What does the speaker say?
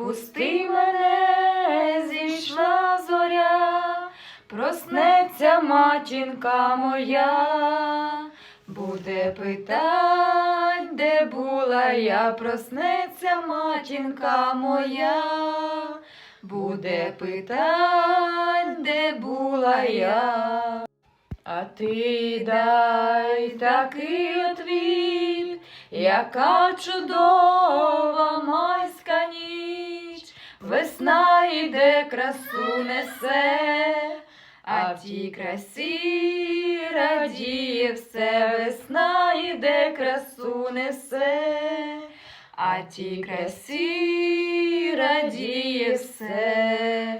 пусти мене, зійшла зоря, проснеться матінка моя, буде питать, де була я, проснеться матінка моя, буде питать, де була я. А ти дай такий отвіт, яка чудова весна йде, красу несе, а в тій красі радіє все, весна йде, красу несе, а в тій красі радіє все.